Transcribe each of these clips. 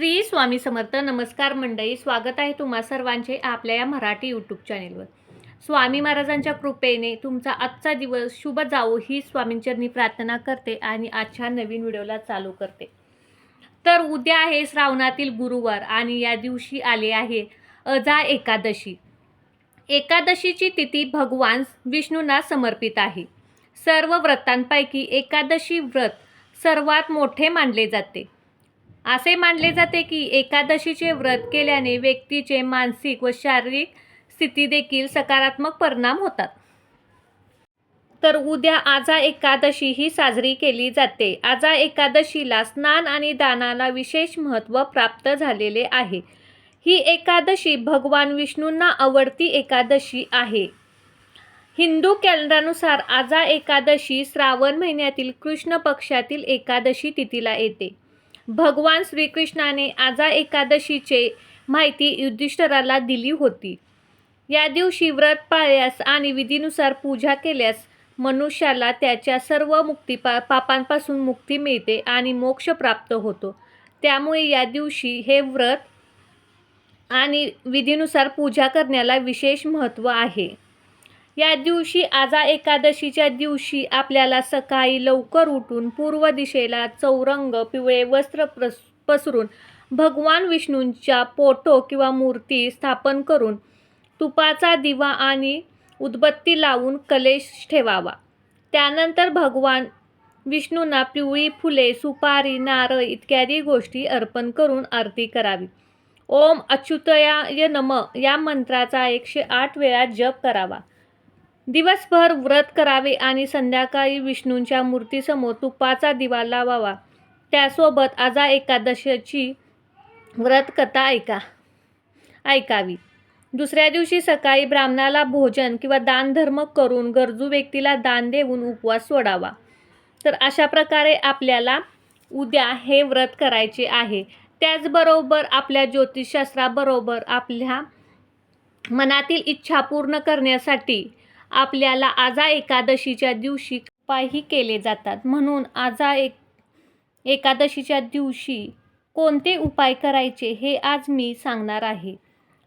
श्री स्वामी समर्थ नमस्कार मंडळी स्वागत आहे तुम्हा सर्वांचे आपल्या या मराठी यूट्यूब चॅनेलवर स्वामी महाराजांच्या कृपेने तुमचा आजचा दिवस शुभ जावो ही स्वामींचरणी प्रार्थना करते आणि आजच्या नवीन व्हिडिओला चालू करते. तर उद्या आहे श्रावणातील गुरुवार आणि या दिवशी आले आहे अजा एकादशी. एकादशीची तिथी भगवान विष्णूंना समर्पित आहे. सर्व व्रतांपैकी एकादशी व्रत सर्वात मोठे मानले जाते. असे मानले जाते की एकादशीचे व्रत केल्याने व्यक्तीचे मानसिक व शारीरिक स्थिती देखील सकारात्मक परिणाम होतात. तर उद्या आजा एकादशी ही साजरी केली जाते. आजा एकादशीला स्नान आणि दानाला विशेष महत्त्व प्राप्त झालेले आहे. ही एकादशी भगवान विष्णूंना आवडती एकादशी आहे. हिंदू कॅलेंडरनुसार आजा एकादशी श्रावण महिन्यातील कृष्ण पक्षातील एकादशी तिथीला येते. भगवान श्रीकृष्णाने आजा एकादशीचे माहिती युधिष्ठराला दिली होती. या दिवशी व्रत पाळल्यास आणि विधीनुसार पूजा केल्यास मनुष्याला त्याच्या सर्व मुक्ती पा पापांपासून मुक्ती मिळते आणि मोक्ष प्राप्त होतो. त्यामुळे या दिवशी हे व्रत आणि विधीनुसार पूजा करण्याला विशेष महत्त्व आहे. या दिवशी आजा एकादशीच्या दिवशी आपल्याला सकाळी लवकर उठून पूर्व दिशेला चौरंग पिवळे वस्त्र प्रस पसरून भगवान विष्णूंच्या पोटो किंवा मूर्ती स्थापन करून तुपाचा दिवा आणि उदबत्ती लावून कलेश ठेवावा. त्यानंतर भगवान विष्णूंना पिवळी फुले सुपारी नारळ इत्यादी गोष्टी अर्पण करून आरती करावी. ओम अच्युतयाय नम या मंत्राचा एकशे आठ वेळा जप करावा. दिवसभर व्रत करावे आणि संध्याकाळी विष्णूंच्या मूर्तीसमोर तुपाचा दिवा लावावा. त्यासोबत आजा एकादशीची व्रतकथा ऐका. ऐकावी. दुसऱ्या दिवशी सकाळी ब्राह्मणाला भोजन किंवा दानधर्म करून गरजू व्यक्तीला दान देऊन उपवास सोडावा. तर अशा प्रकारे आपल्याला उद्या हे व्रत करायचे आहे. त्याचबरोबर आपल्या ज्योतिषशास्त्राबरोबर आपल्या मनातील इच्छा पूर्ण करण्यासाठी आपल्याला आजा एकादशीच्या दिवशी उपायही केले जातात. म्हणून आजा एक एकादशीच्या दिवशी कोणते उपाय करायचे हे आज मी सांगणार आहे.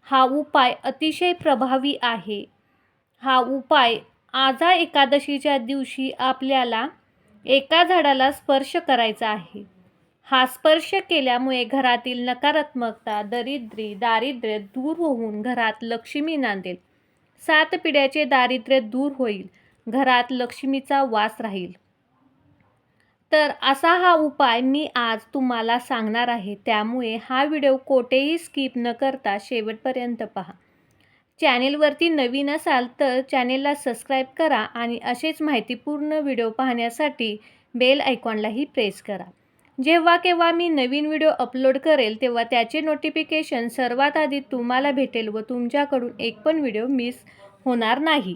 हा उपाय अतिशय प्रभावी आहे. हा उपाय आजा एकादशीच्या दिवशी आपल्याला एका झाडाला स्पर्श करायचा आहे. हा स्पर्श केल्यामुळे घरातील नकारात्मकता दरिद्री दारिद्र्य दूर होऊन घरात लक्ष्मी नांदेल. सात पिढ्याचे दारिद्र्य दूर होईल. घरात लक्ष्मीचा वास राहील. तर असा हा उपाय मी आज तुम्हाला सांगणार आहे. त्यामुळे हा व्हिडिओ कोठेही स्किप न करता शेवटपर्यंत पहा. चॅनेलवरती नवीन असाल तर चॅनेलला सबस्क्राईब करा आणि असेच माहितीपूर्ण व्हिडिओ पाहण्यासाठी बेल आयकॉनलाही प्रेस करा. जेव्हा केव्हा मी नवीन व्हिडिओ अपलोड करेल तेव्हा त्याचे नोटिफिकेशन सर्वात आधी तुम्हाला भेटेल व तुमच्याकडून एक पण व्हिडिओ मिस होणार नाही.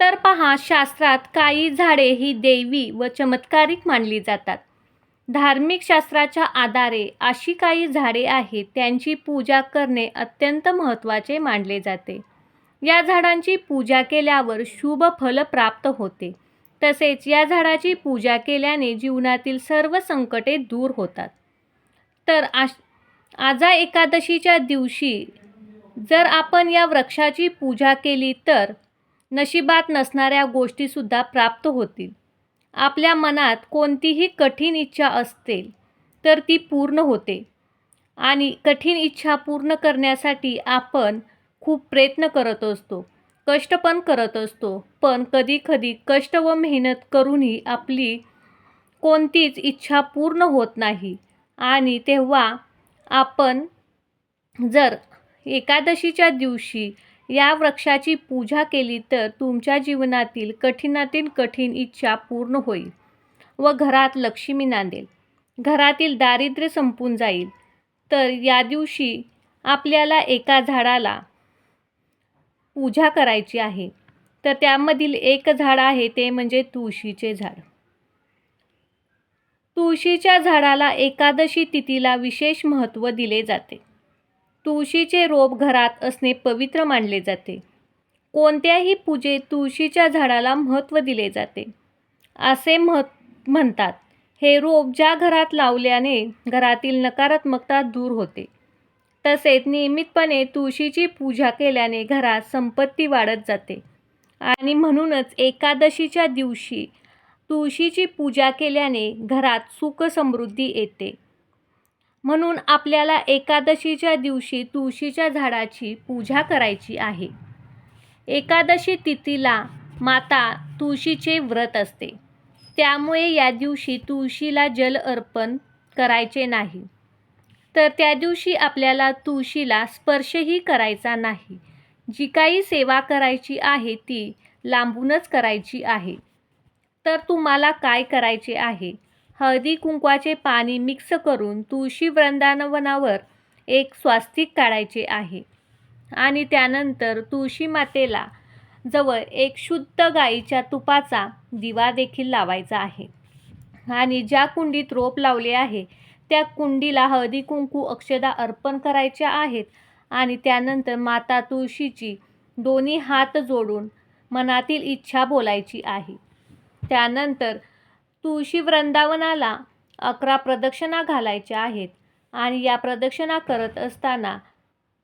तर पहा शास्त्रात काही झाडे ही दैवी व चमत्कारिक मानली जातात. धार्मिक शास्त्राच्या आधारे अशी काही झाडे आहेत त्यांची पूजा करणे अत्यंत महत्त्वाचे मानले जाते. या झाडांची पूजा केल्यावर शुभ फल प्राप्त होते. तसेच या झाडाची पूजा केल्याने जीवनातील सर्व संकटे दूर होतात. तर आश आजा एकादशीच्या दिवशी जर आपण या वृक्षाची पूजा केली तर नशिबात नसणाऱ्या गोष्टीसुद्धा प्राप्त होतील. आपल्या मनात कोणतीही कठीण इच्छा असते तर ती पूर्ण होते. आणि कठीण इच्छा पूर्ण करण्यासाठी आपण खूप प्रयत्न करत असतो. कष्ट पण करत असतो. पण कधीकधी कष्ट व मेहनत करूनही आपली कोणतीच इच्छा पूर्ण होत नाही. आणि तेव्हा आपण जर एकादशीच्या दिवशी या वृक्षाची पूजा केली तर तुमच्या जीवनातील कठीणातील कठीण इच्छा पूर्ण होईल व घरात लक्ष्मी नांदेल. घरातील दारिद्र्य संपून जाईल. तर या दिवशी आपल्याला एका झाडाला पूजा करायची आहे. तर त्यामधील एक झाड आहे ते म्हणजे तुळशीचे झाड. तुळशीच्या झाडाला एकादशी तिथीला विशेष महत्त्व दिले जाते. तुळशीचे रोप घरात असणे पवित्र मानले जाते. कोणत्याही पूजेत तुळशीच्या झाडाला महत्त्व दिले जाते. असे मह म्हणतात हे रोप ज्या घरात लावल्याने घरातील नकारात्मकता दूर होते. तसेच नियमितपणे तुळशीची पूजा केल्याने घरात संपत्ती वाढत जाते. आणि म्हणूनच एकादशीच्या दिवशी तुळशीची पूजा केल्याने घरात सुख समृद्धी येते. म्हणून आपल्याला एकादशीच्या दिवशी तुळशीच्या झाडाची पूजा करायची आहे. एकादशी तिथीला माता तुळशीचे व्रत असते. त्यामुळे या दिवशी तुळशीला जल अर्पण करायचे नाही. तर त्या दिवशी आपल्याला तुळशीला स्पर्शही करायचा नाही. जी काही सेवा करायची आहे ती लांबूनच करायची आहे. तर तुम्हाला काय करायचे आहे? हळदी कुंकवाचे पाणी मिक्स करून तुळशी वृंदावनावर एक स्वास्तिक काढायचे आहे. आणि त्यानंतर तुळशी मातेला जवळ एक शुद्ध गाईच्या तुपाचा दिवा देखील लावायचा आहे. आणि ज्या कुंडीत रोप लावले आहे त्या कुंडीला हळदी कुंकू अक्षदा अर्पण करायच्या आहेत आणि त्यानंतर माता तुळशीची दोन्ही हात जोडून मनातील इच्छा बोलायची आहे. त्यानंतर तुळशी वृंदावनाला अकरा प्रदक्षिणा घालायच्या आहेत आणि या प्रदक्षिणा करत असताना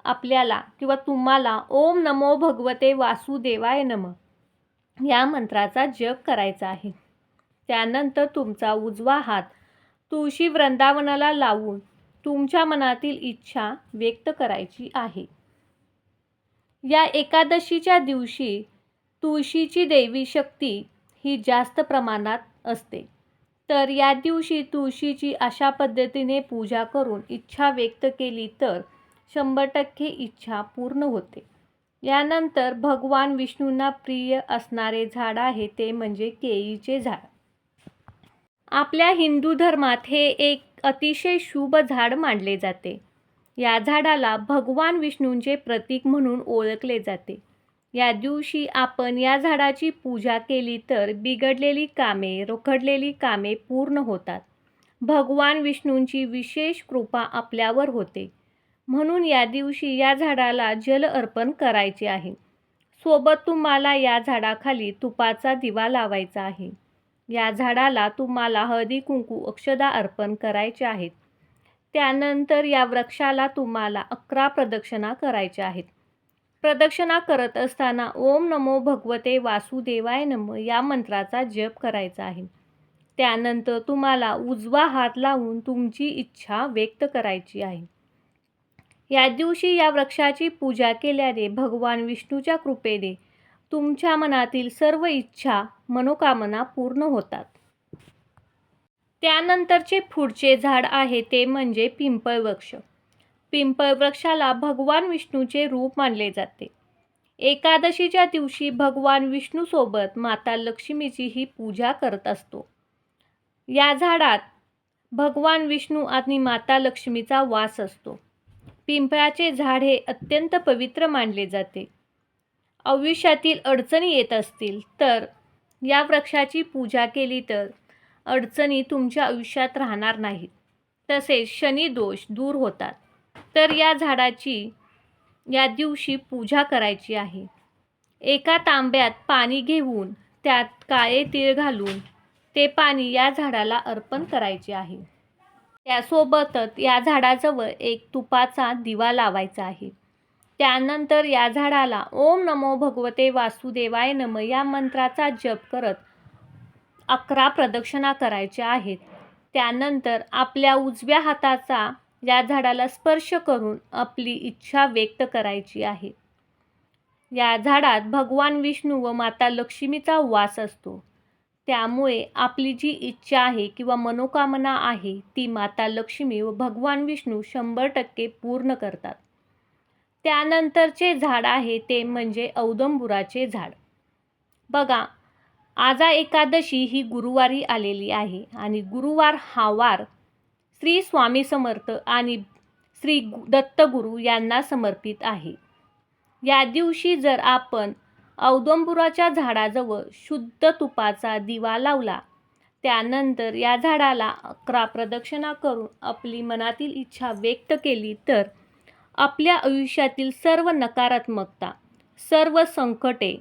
आपल्याला किंवा तुम्हाला ओम नमो भगवते वासुदेवाय नम या मंत्राचा जप करायचा आहे. त्यानंतर तुमचा उजवा हात तुळशी वृंदावनाला लावून तुमच्या मनातील इच्छा व्यक्त करायची आहे. या एकादशीच्या दिवशी तुळशीची देवी शक्ती ही जास्त प्रमाणात असते. तर या दिवशी तुळशीची अशा पद्धतीने पूजा करून इच्छा व्यक्त केली तर शंभर टक्के इच्छा पूर्ण होते. यानंतर भगवान विष्णूंना प्रिय असणारे झाड आहे ते म्हणजे केळीचे झाड. आपल्या हिंदू धर्मात हे एक अतिशय शुभ झाड मानले जाते. या झाडाला भगवान विष्णूंचे प्रतीक म्हणून ओळखले जाते. या दिवशी आपण या झाडाची पूजा केली तर बिघडलेली कामे रोखडलेली कामे पूर्ण होतात. भगवान विष्णूंची विशेष कृपा आपल्यावर होते. म्हणून या दिवशी या झाडाला जल अर्पण करायचे आहे. सोबत तुम्हाला या झाडाखाली तुपाचा दिवा लावायचा आहे. या झाडाला तुम्हाला हळदी कुंकू अक्षदा अर्पण करायचे आहेत. त्यानंतर या वृक्षाला तुम्हाला अकरा प्रदक्षिणा करायच्या आहेत. प्रदक्षिणा करत असताना ओम नमो भगवते वासुदेवाय नम या मंत्राचा जप करायचा आहे. त्यानंतर तुम्हाला उजवा हात लावून तुमची इच्छा व्यक्त करायची आहे. या दिवशी या वृक्षाची पूजा केल्याने भगवान विष्णूच्या कृपेने तुमच्या मनातील सर्व इच्छा मनोकामना पूर्ण होतात. त्यानंतरचे पुढचे झाड आहे ते म्हणजे पिंपळ वृक्ष. पिंपळ वृक्षाला भगवान विष्णूचे रूप मानले जाते. एकादशीच्या दिवशी भगवान विष्णूसोबत माता लक्ष्मीची ही पूजा करत असतो. या झाडात भगवान विष्णू आणि माता लक्ष्मीचा वास असतो. पिंपळाचे झाड हे अत्यंत पवित्र मानले जाते. आयुष्यातील अडचणी येत असतील तर या वृक्षाची पूजा केली तर अडचणी तुमच्या आयुष्यात राहणार नाहीत. तसेच शनी दोष दूर होतात. तर या झाडाची या दिवशी पूजा करायची आहे. एका तांब्यात पाणी घेऊन त्यात काळे तीळ घालून ते पाणी या झाडाला अर्पण करायचे आहे. त्यासोबतच या झाडाजवळ एक तुपाचा दिवा लावायचा आहे. त्यानंतर या झाडाला ओम नमो भगवते वासुदेवाय नम या मंत्राचा जप करत अकरा प्रदक्षिणा करायच्या आहेत. त्यानंतर आपल्या उजव्या हाताचा या झाडाला स्पर्श करून आपली इच्छा व्यक्त करायची आहे. या झाडात भगवान विष्णू व माता लक्ष्मीचा वास असतो. त्यामुळे आपली जी इच्छा आहे किंवा मनोकामना आहे ती माता लक्ष्मी व भगवान विष्णू शंभर टक्के पूर्ण करतात. त्यानंतरचे झाड आहे ते म्हणजे औदंबुराचे झाड. बघा आजा एकादशी ही गुरुवारी आलेली आहे आणि गुरुवार हा वार श्री स्वामी समर्थ आणि श्री दत्तगुरू यांना समर्पित आहे. या दिवशी जर आपण औदंबुराच्या झाडाजवळ शुद्ध तुपाचा दिवा लावला त्यानंतर या झाडाला अकरा प्रदक्षिणा करून आपली मनातील इच्छा व्यक्त केली तर आपल्या आयुष्यातील सर्व नकारात्मकता सर्व संकटे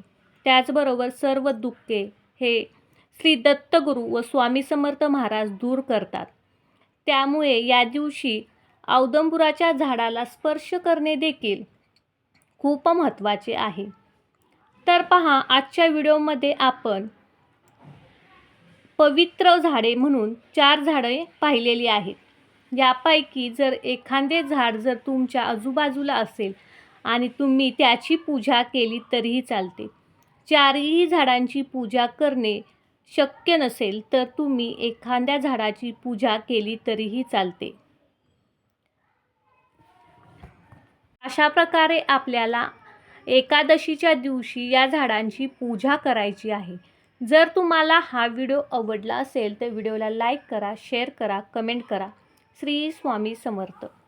त्याचबरोबर सर्व दुःखे हे श्री दत्तगुरू व स्वामी समर्थ महाराज दूर करतात. त्यामुळे या दिवशी औदंबुराच्या झाडाला स्पर्श करणे देखील खूप महत्त्वाचे आहे. तर पहा आजच्या व्हिडिओमध्ये आपण पवित्र झाडे म्हणून चार झाडे पाहिलेली आहेत. यापैकी जर एखादे झाड जर तुमच्या आजूबाजूला असेल आणि तुम्ही त्याची पूजा केली तरीही चालते. चारही झाडांची पूजा करणे शक्य नसेल तर तुम्ही एखाद्या झाडाची पूजा केली तरीही चालते. अशा प्रकारे आपल्याला एकादशीच्या दिवशी या झाडांची पूजा करायची आहे. जर तुम्हाला हा व्हिडिओ आवडला असेल तर व्हिडिओला लाईक करा शेअर करा कमेंट करा. श्री स्वामी समर्थ.